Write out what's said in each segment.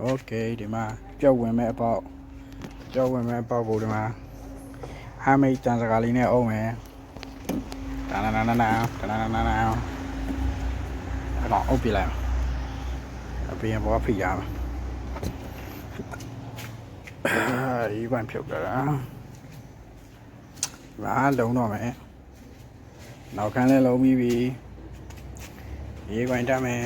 โอเคဒီမှာကြောက်ဝင်မဲ့အပေါက်ကြောက်ဝင်မဲ့အပေါက်ကိုဒီမှာဟာမိတ်တန်စကားလေးနဲ့အုံးမယ်တနနနနနတနနနနအဲ့တော့အုပ်ပြလိုက်အောင်အပြင်ဘောဖိရမယ်အဲဒီဘန်ဖြုတ်ကြတာဘာလုံးတော့မယ်နောက်ခန်းလည်းလုံးပြီးပြီရေးခွင်တတ်မယ်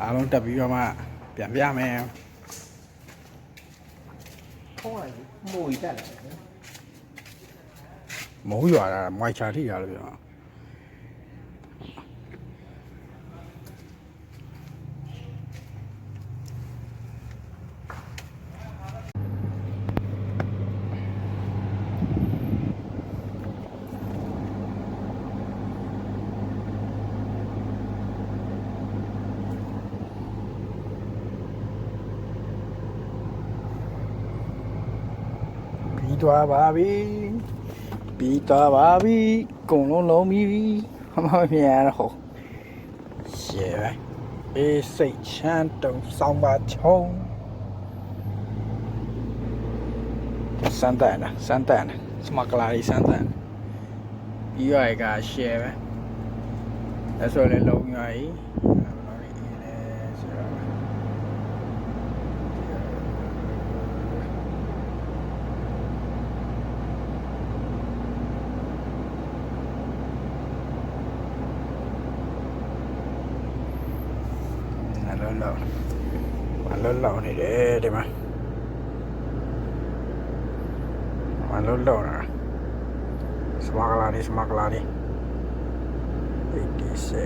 အားလုံးတက်ပြီးတော့မှပြန်ပြမယ်ဟောရမိုးတက်တယ်မိုးရွာတာမွိုက်ချာထိရလို့ပြော ပြီးသွားပါပြီပြီးသွားပါပြီအကုန်လုံးလုံးပြီးပြီမမမြန်တော့ရှယ်ပဲအေးစိတ်ချမ်းတုံဆောင်းပါချုံစန်တန်နာစန်တန်နာစမကလာရီစန်တန်ပြီးရကရှယ်ပဲအဲ့ဆိုလည်းလုံးရည်ဘယ်လိုလဲအေးလဲဆိုတော့ အလုံးလုံးအလုံးလုံးနေတယ်ဒီမှာအလုံးလုံးတာစမကလာဒီစမကလာဒီဒီစေ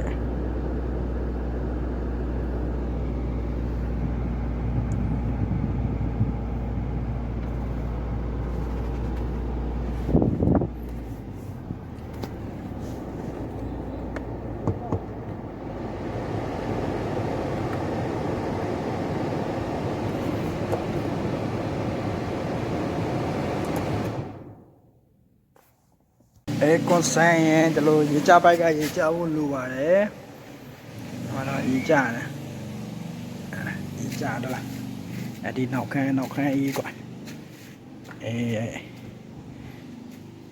အဲကွန်ဆိုင်ရင်ဒီလိုရေကြပိုက်ကရေကြဖို့လိုပါတယ်။ဟောတော့ရေကြတယ်။အဲရေကြတော့လား။အဲ့ဒီနောက်ခန်းနောက်ခန်းအေးကွာ။အေး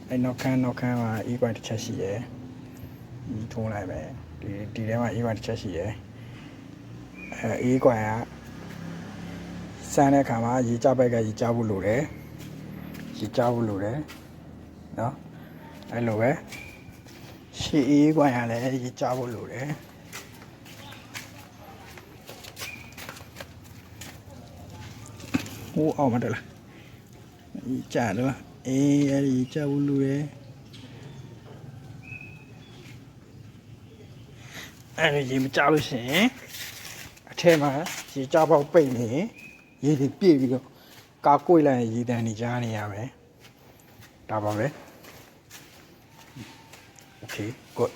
အဲ့နောက်ခန်းနောက်ခန်းမှာအေးကွာတစ်ချက်ရှိရယ်။ဒီထုံးလိုက်ပဲ။ဒီဒီထဲမှာအေးကွာတစ်ချက်ရှိရယ်။အဲအေးကွာကစမ်းတဲ့ခါမှာရေကြပိုက်ကရေကြဖို့လိုတယ်။ရေကြဖို့လိုတယ်။နော်။ အဲ့လိုပဲရှေးအေးကွာရလဲရေးကြဖို့လိုတယ်ဟိုအောင်မတယ်လားရေးကြတော့အေးအဲ့ဒီရေးကြဖို့လိုတယ်အဲ့ဒီရေးမကြလို့ရှိရင်အထက်မှာရေးကြပေါက်ပိတ်နေရင်ရေးတွေပြည့်ပြီးတော့ကာကွေ့လိုက်ရင်ရေးတန်းနေကြားနေရမယ်ဒါပါပဲ okay good.